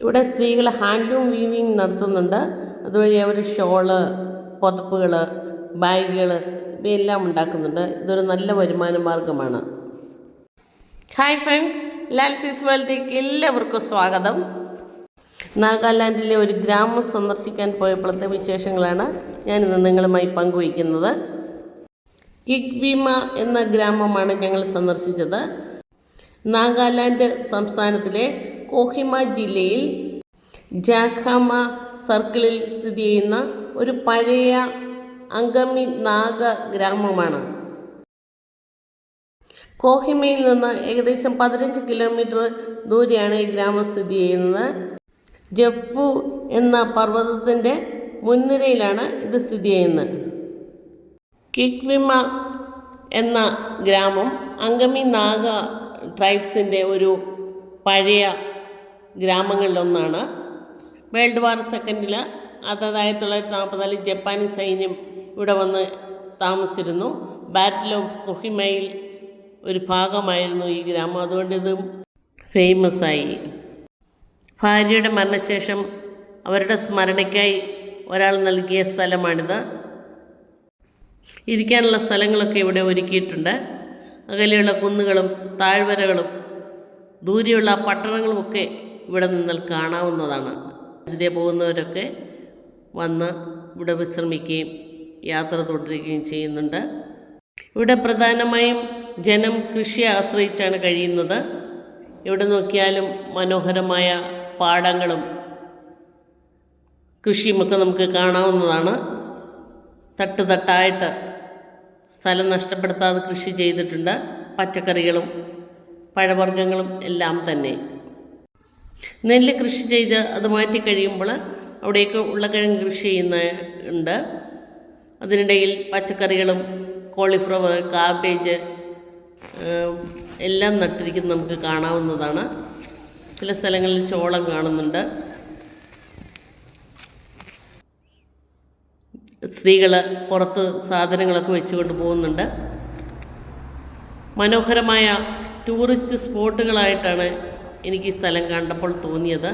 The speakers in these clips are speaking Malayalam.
ഇവിടെ സ്ത്രീകൾ ഹാൻഡ്ലൂം വീവിങ് നടത്തുന്നുണ്ട്. അതുവഴി അവർ ഷോൾ പുതപ്പുകൾ ബാഗുകൾ ഇവയെല്ലാം ഉണ്ടാക്കുന്നുണ്ട്. ഇതൊരു നല്ല വരുമാന മാർഗമാണ്. ഹായ് ഫ്രണ്ട്സ് ലാൽസീസ് വേൾഡിലേക്ക് എല്ലാവർക്കും സ്വാഗതം. നാഗാലാൻഡിലെ ഒരു ഗ്രാമം സന്ദർശിക്കാൻ പോയപ്പോഴത്തെ വിശേഷങ്ങളാണ് ഞാനിന്ന് നിങ്ങളുമായി പങ്കുവയ്ക്കുന്നത്. കിഗ്വിമ എന്ന ഗ്രാമമാണ് ഞങ്ങൾ സന്ദർശിച്ചത്. നാഗാലാൻഡ് സംസ്ഥാനത്തിലെ കോഹിമ ജില്ലയിൽ ജാഖാമ സർക്കിളിൽ സ്ഥിതി ചെയ്യുന്ന ഒരു പഴയ അങ്കമി നാഗ ഗ്രാമമാണ്. കോഹിമയിൽ നിന്ന് ഏകദേശം പതിനഞ്ച് കിലോമീറ്റർ ദൂരെയാണ് ഈ ഗ്രാമം സ്ഥിതി ചെയ്യുന്നത്. ജപ്പു എന്ന പർവതത്തിന്റെ മുൻനിരയിലാണ് ഇത് സ്ഥിതി ചെയ്യുന്നത്. കിക്വിമ എന്ന ഗ്രാമം അങ്കമി നാഗ ട്രൈബ്സിന്റെ ഒരു പഴയ ഗ്രാമങ്ങളിലൊന്നാണ്. വേൾഡ് വാർ സെക്കൻഡിൽ അതായത് ആയിരത്തി തൊള്ളായിരത്തി നാൽപ്പത്തിനാലിൽ ജപ്പാനീസ് സൈന്യം ഇവിടെ വന്ന് താമസിച്ചിരുന്നു. ബാറ്റിൽ ഓഫ് കൊഹിമയിൽ ഒരു ഭാഗമായിരുന്നു ഈ ഗ്രാമം. അതുകൊണ്ട് ഇത് ഫേമസ് ആയി. ഭാര്യയുടെ മരണശേഷം അവരുടെ സ്മരണയ്ക്കായി ഒരാൾ നൽകിയ സ്ഥലമാണിത്. ഇരിക്കാനുള്ള സ്ഥലങ്ങളൊക്കെ ഇവിടെ ഒരുക്കിയിട്ടുണ്ട്. അകലെയുള്ള കുന്നുകളും താഴ്വരകളും ദൂരെയുള്ള പട്ടണങ്ങളുമൊക്കെ ഇവിടെ നിന്നാൽ കാണാവുന്നതാണ്. ഇതിലെ പോകുന്നവരൊക്കെ വന്ന് ഇവിടെ വിശ്രമിക്കുകയും യാത്ര തുടരുകയും ചെയ്യുന്നുണ്ട്. ഇവിടെ പ്രധാനമായും ജനം കൃഷിയെ ആശ്രയിച്ചാണ് കഴിയുന്നത്. ഇവിടെ നോക്കിയാലും മനോഹരമായ പാടങ്ങളും കൃഷിയുമൊക്കെ നമുക്ക് കാണാവുന്നതാണ്. തട്ട് തട്ടായിട്ട് സ്ഥലം നഷ്ടപ്പെടുത്താതെ കൃഷി ചെയ്തിട്ടുണ്ട്. പച്ചക്കറികളും പഴവർഗങ്ങളും എല്ലാം തന്നെ. നെല്ല് കൃഷി ചെയ്ത് അത് മാറ്റി കഴിയുമ്പോൾ അവിടെയൊക്കെ ഉരുളക്കിഴങ്ങ് കൃഷി ചെയ്യുന്ന ഉണ്ട്. അതിനിടയിൽ പച്ചക്കറികളും കോളിഫ്ലവർ കാബേജ് എല്ലാം നട്ടിരിക്കുന്നത് നമുക്ക് കാണാവുന്നതാണ്. ചില സ്ഥലങ്ങളിൽ ചോളം കാണുന്നുണ്ട്. സ്ത്രീകൾ പുറത്ത് സാധനങ്ങളൊക്കെ വെച്ചുകൊണ്ട് പോകുന്നുണ്ട്. മനോഹരമായ ടൂറിസ്റ്റ് സ്പോട്ടുകളായിട്ടാണ് എനിക്ക് ഈ സ്ഥലം കണ്ടപ്പോൾ തോന്നിയത്.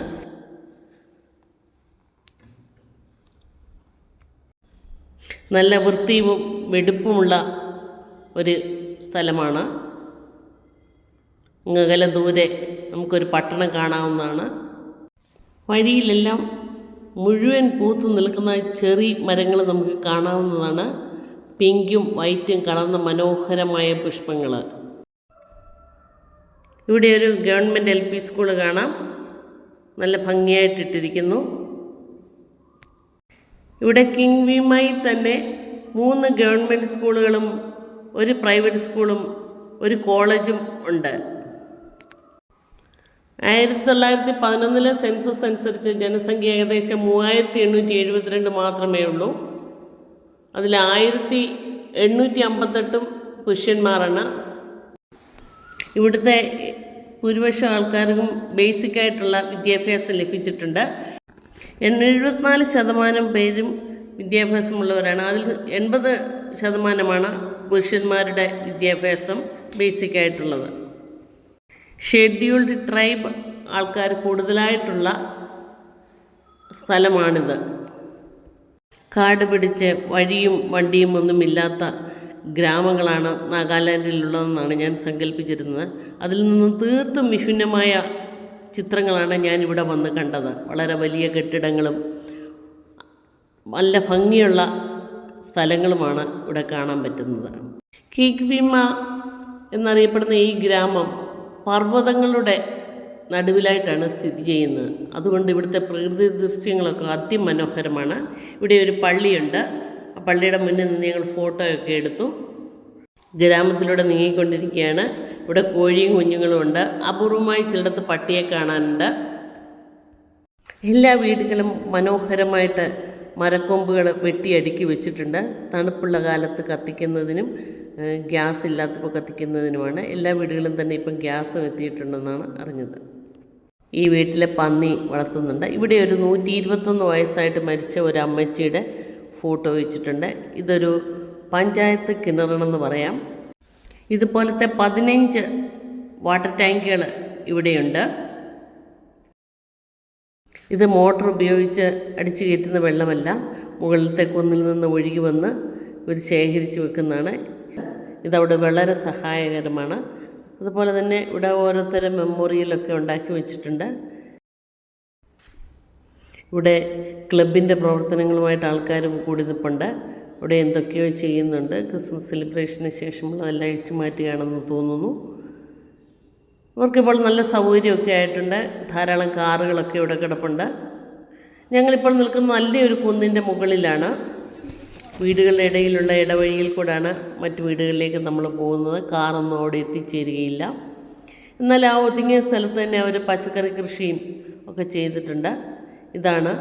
നല്ല വൃത്തിയും വെടുപ്പുമുള്ള ഒരു സ്ഥലമാണ്. അകലെ ദൂരെ നമുക്കൊരു പട്ടണം കാണാവുന്നതാണ്. വഴിയിലെല്ലാം മുഴുവൻ പൂത്തു നിൽക്കുന്ന ചെറി മരങ്ങൾ നമുക്ക് കാണാവുന്നതാണ്. പിങ്കും വൈറ്റും കളർന്ന മനോഹരമായ പുഷ്പങ്ങൾ ഇവിടെ ഒരു ഗവൺമെന്റ് എൽ പി സ്കൂൾ കാണാം. നല്ല ഭംഗിയായിട്ടിട്ടിരിക്കുന്നു ഇവിടെ കിങ് വിമായി തന്നെ മൂന്ന് ഗവൺമെന്റ് സ്കൂളുകളും ഒരു പ്രൈവറ്റ് സ്കൂളും ഒരു കോളേജും ഉണ്ട്. ആയിരത്തി തൊള്ളായിരത്തി പതിനൊന്നിലെ സെൻസസ് അനുസരിച്ച് ജനസംഖ്യ ഏകദേശം മൂവായിരത്തി എണ്ണൂറ്റി എഴുപത്തിരണ്ട് മാത്രമേ ഉള്ളൂ. അതിൽ ആയിരത്തി എണ്ണൂറ്റി അമ്പത്തെട്ടും പുരുഷന്മാരാണ്. ഇവിടുത്തെ ഭൂരിപക്ഷം ആൾക്കാർക്കും ബേസിക് ആയിട്ടുള്ള വിദ്യാഭ്യാസം ലഭിച്ചിട്ടുണ്ട്. എഴുപത്തിനാല് ശതമാനം പേരും വിദ്യാഭ്യാസമുള്ളവരാണ്. അതിൽ എൺപത് ശതമാനമാണ് പുരുഷന്മാരുടെ വിദ്യാഭ്യാസം ബേസിക് ആയിട്ടുള്ളത്. ഷെഡ്യൂൾഡ് ട്രൈബ് ആൾക്കാർ കൂടുതലായിട്ടുള്ള സ്ഥലമാണിത്. കാട് പിടിച്ച് വഴിയും വണ്ടിയും ഒന്നുമില്ലാത്ത ഗ്രാമങ്ങളാണ് നാഗാലാൻഡിലുള്ളതെന്നാണ് ഞാൻ സങ്കല്പിച്ചിരുന്നത്. അതിൽ നിന്നും തീർത്തും വിഭിന്നമായ ചിത്രങ്ങളാണ് ഞാനിവിടെ വന്ന് കണ്ടത്. വളരെ വലിയ കെട്ടിടങ്ങളും നല്ല ഭംഗിയുള്ള സ്ഥലങ്ങളുമാണ് ഇവിടെ കാണാൻ പറ്റുന്നത്. കിഗ്വിമ എന്നറിയപ്പെടുന്ന ഈ ഗ്രാമം പർവതങ്ങളുടെ നടുവിലായിട്ടാണ് സ്ഥിതി ചെയ്യുന്നത്. അതുകൊണ്ട് ഇവിടുത്തെ പ്രകൃതി ദൃശ്യങ്ങളൊക്കെ അതിമനോഹരമാണ്. ഇവിടെ ഒരു പള്ളിയുണ്ട്. പള്ളിയുടെ മുന്നിൽ നിന്ന് ഞങ്ങൾ ഫോട്ടോയൊക്കെ എടുത്തു. ഗ്രാമത്തിലൂടെ നീങ്ങിക്കൊണ്ടിരിക്കുകയാണ്. ഇവിടെ കോഴിയും കുഞ്ഞുങ്ങളും ഉണ്ട്. അപൂർവമായി ചിലടത്ത് പട്ടിയെ കാണാനുണ്ട്. എല്ലാ വീടുകളും മനോഹരമായിട്ട് മരക്കൊമ്പുകൾ വെട്ടിയടുക്കി വെച്ചിട്ടുണ്ട്. തണുപ്പുള്ള കാലത്ത് കത്തിക്കുന്നതിനും ഗ്യാസ് ഇല്ലാത്തപ്പോൾ കത്തിക്കുന്നതിനുമാണ്. എല്ലാ വീടുകളും തന്നെ ഇപ്പം ഗ്യാസും എത്തിയിട്ടുണ്ടെന്നാണ് അറിഞ്ഞത്. ഈ വീട്ടിലെ പന്നി വളർത്തുന്നുണ്ട്. ഇവിടെ ഒരു നൂറ്റി ഇരുപത്തൊന്ന് വയസ്സായിട്ട് മരിച്ച ഒരു അമ്മച്ചിയുടെ ഫോട്ടോ വെച്ചിട്ടുണ്ട്. ഇതൊരു പഞ്ചായത്ത് കിണറണമെന്ന് പറയാം. ഇതുപോലത്തെ പതിനഞ്ച് വാട്ടർ ടാങ്കുകൾ ഇവിടെയുണ്ട്. ഇത് മോട്ടോർ ഉപയോഗിച്ച് അടിച്ചു കയറ്റുന്ന വെള്ളമല്ല. മുകളിലത്തെ കുന്നിൽ നിന്ന് ഒഴുകി വന്ന് ഇവർ ശേഖരിച്ച് വെക്കുന്നതാണ്. ഇതവിടെ വളരെ സഹായകരമാണ്. അതുപോലെ തന്നെ ഇവിടെ ഓരോരുത്തരും മെമ്മോറിയലൊക്കെ ഉണ്ടാക്കി വെച്ചിട്ടുണ്ട്. ഇവിടെ ക്ലബിന്റെ പ്രവർത്തനങ്ങളുമായിട്ട് ആൾക്കാർ കൂടി നിൽപ്പുണ്ട് ഇവിടെ എന്തൊക്കെയോ ചെയ്യുന്നുണ്ട്. ക്രിസ്മസ് സെലിബ്രേഷന് ശേഷമുള്ള എല്ലാം അഴിച്ചു മാറ്റുകയാണെന്ന് തോന്നുന്നു. ഇവർക്കിപ്പോൾ നല്ല സൗകര്യമൊക്കെ ആയിട്ടുണ്ട്. ധാരാളം കാറുകളൊക്കെ ഇവിടെ കിടപ്പുണ്ട്. ഞങ്ങളിപ്പോൾ നിൽക്കുന്ന നല്ലൊരു കുന്നിന്റെ മുകളിലാണ്. വീടുകളുടെ ഇടയിലുള്ള ഇടവഴിയിൽ കൂടാണ് മറ്റ് വീടുകളിലേക്ക് നമ്മൾ പോകുന്നത്. കാറൊന്നും അവിടെ എത്തിച്ചേരുകയില്ല. എന്നാൽ ആ ഒതുങ്ങിയ സ്ഥലത്ത് തന്നെ അവർ പച്ചക്കറി കൃഷിയും ഒക്കെ ചെയ്തിട്ടുണ്ട്. ഇതാണ്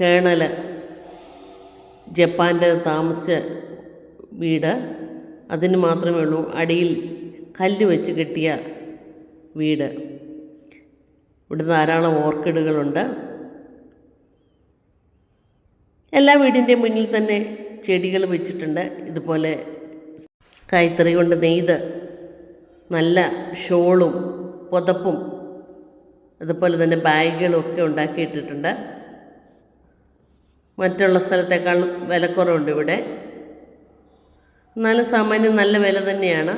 കേണൽ. ജപ്പാന്റെ താമസ വീട്. അതിന് മാത്രമേ ഉള്ളൂ അടിയിൽ കല്ല് വെച്ച് കെട്ടിയ വീട്. ഇവിടെ ധാരാളം ഓർക്കിഡുകളുണ്ട്. എല്ലാ വീടിന്റെയും മുന്നിൽ തന്നെ ചെടികൾ വെച്ചിട്ടുണ്ട്. ഇതുപോലെ കൈത്തറി കൊണ്ട് നെയ്ത് നല്ല ഷോളും പുതപ്പും അതുപോലെ തന്നെ ബാഗുകളൊക്കെ ഉണ്ടാക്കിയിട്ടിട്ടുണ്ട്. മറ്റുള്ള സ്ഥലത്തേക്കാളും വിലക്കുറവുണ്ട് ഇവിടെ. എന്നാലും സാമാന്യം നല്ല വില തന്നെയാണ്.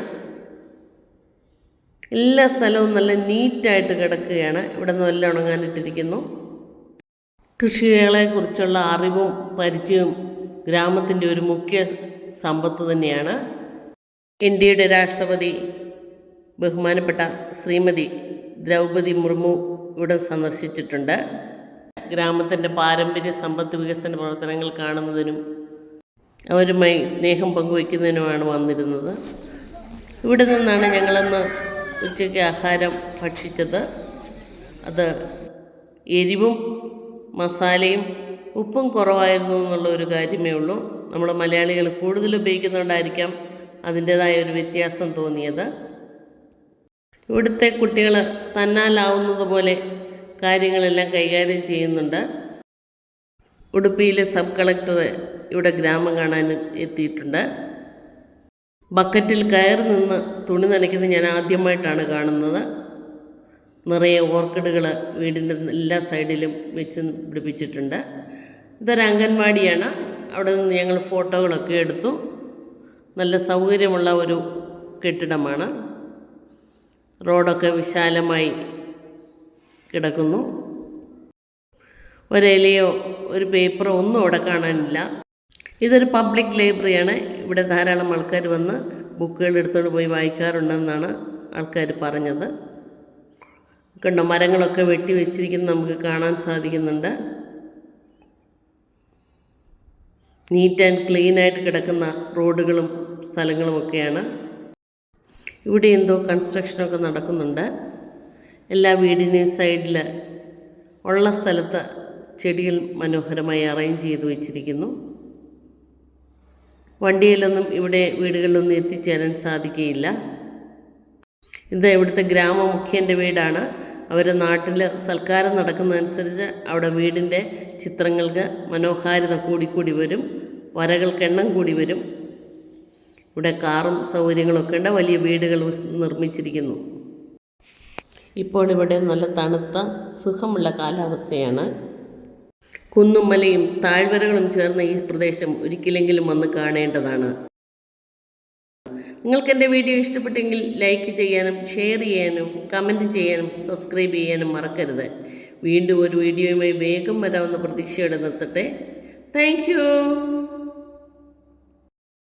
എല്ലാ സ്ഥലവും നല്ല നീറ്റായിട്ട് കിടക്കുകയാണ്. ഇവിടെ നിന്ന് എല്ലാം ഉണങ്ങാനിട്ടിരിക്കുന്നു. കൃഷികളെക്കുറിച്ചുള്ള അറിവും പരിചയവും ഗ്രാമത്തിന്റെ ഒരു മുഖ്യ സമ്പത്ത് തന്നെയാണ്. ഇന്ത്യയുടെ രാഷ്ട്രപതി ബഹുമാനപ്പെട്ട ശ്രീമതി ദ്രൗപതി മുർമു ഇവിടെ സന്ദർശിച്ചിട്ടുണ്ട്. ഗ്രാമത്തിന്റെ പാരമ്പര്യ സമ്പത്ത് വികസന പ്രവർത്തനങ്ങൾ കാണുന്നതിനും അവരുമായി സ്നേഹം പങ്കുവയ്ക്കുന്നതിനുമാണ് വന്നിരുന്നത്. ഇവിടെ നിന്നാണ് ഞങ്ങളന്ന് ഉച്ചയ്ക്ക് ആഹാരം ഭക്ഷിച്ചത്. അത് എരിവും മസാലയും ഉപ്പും കുറവായിരുന്നു എന്നുള്ള ഒരു കാര്യമേ ഉള്ളൂ. നമ്മൾ മലയാളികൾ കൂടുതൽ ഉപയോഗിക്കുന്നതുകൊണ്ടായിരിക്കാം അതിന്റേതായ ഒരു വ്യത്യാസം തോന്നിയത്. ഇവിടുത്തെ കുട്ടികൾ തന്നാലാവുന്നത് പോലെ കാര്യങ്ങളെല്ലാം കൈകാര്യം ചെയ്യുന്നുണ്ട്. ഉടുപ്പിയിലെ സബ് കളക്ടർ ഇവിടെ ഗ്രാമം കാണാൻ എത്തിയിട്ടുണ്ട്. ബക്കറ്റിൽ കയറി നിന്ന് തുണി നനയ്ക്കുന്നത് ഞാൻ ആദ്യമായിട്ടാണ് കാണുന്നത്. നിറയെ ഓർക്കിഡുകൾ വീടിന്റെ എല്ലാ സൈഡിലും വെച്ച് പിടിപ്പിച്ചിട്ടുണ്ട്. ഇതൊരു അംഗൻവാടിയാണ്. അവിടെ നിന്ന് ഞങ്ങൾ ഫോട്ടോകളൊക്കെ എടുത്തു. നല്ല സൗകര്യമുള്ള ഒരു കെട്ടിടമാണ്. റോഡൊക്കെ വിശാലമായി കിടക്കുന്നു. ഒരിലയോ ഒരു പേപ്പറോ ഒന്നും അവിടെ കാണാനില്ല. ഇതൊരു പബ്ലിക് ലൈബ്രറിയാണ്. ഇവിടെ ധാരാളം ആൾക്കാർ വന്ന് ബുക്കുകൾ എടുത്തുകൊണ്ട് പോയി വായിക്കാറുണ്ടെന്നാണ് ആൾക്കാർ പറഞ്ഞത്. കണ്ടോ മരങ്ങളൊക്കെ വെട്ടി വെച്ചിരിക്കുന്നത് നമുക്ക് കാണാൻ സാധിക്കുന്നുണ്ട്. നീറ്റ് ആൻഡ് ക്ലീൻ ആയിട്ട് കിടക്കുന്ന റോഡുകളും സ്ഥലങ്ങളുമൊക്കെയാണ്. ഇവിടെ എന്തോ കൺസ്ട്രക്ഷനൊക്കെ നടക്കുന്നുണ്ട്. എല്ലാ വീടിന്റെയും സൈഡിൽ ഉള്ള സ്ഥലത്ത് ചെടികൾ മനോഹരമായി അറേഞ്ച് ചെയ്ത് വെച്ചിരിക്കുന്നു. വണ്ടിയിലൊന്നും ഇവിടെ വീടുകളിലൊന്നും എത്തിച്ചേരാൻ സാധിക്കുകയില്ല. ഇത് ഇവിടുത്തെ ഗ്രാമമുഖ്യന്റെ വീടാണ്. അവർ നാട്ടിൽ സൽക്കാരം നടക്കുന്നതനുസരിച്ച് അവിടെ വീടിന്റെ ചിത്രങ്ങൾക്ക് മനോഹാരിത കൂടിക്കൂടി വരും. വരകൾക്ക് എണ്ണം കൂടി വരും. ഇവിടെ കാറും സൗകര്യങ്ങളൊക്കെ ഉണ്ട്. വലിയ വീടുകൾ നിർമ്മിച്ചിരിക്കുന്നു. ഇപ്പോൾ ഇവിടെ നല്ല തണുത്ത സുഖമുള്ള കാലാവസ്ഥയാണ്. കുന്നും മലയും താഴ്വരകളും ചേർന്ന ഈ പ്രദേശം ഒരിക്കലെങ്കിലും വന്ന് കാണേണ്ടതാണ്. നിങ്ങൾക്ക് എന്റെ വീഡിയോ ഇഷ്ടപ്പെട്ടെങ്കിൽ ലൈക്ക് ചെയ്യാനും ഷെയർ ചെയ്യാനും കമന്റ് ചെയ്യാനും സബ്സ്ക്രൈബ് ചെയ്യാനും മറക്കരുത്. വീണ്ടും ഒരു വീഡിയോയുമായി വേഗം വരാവുന്ന പ്രതീക്ഷയോടെ നിർത്തട്ടെ. താങ്ക്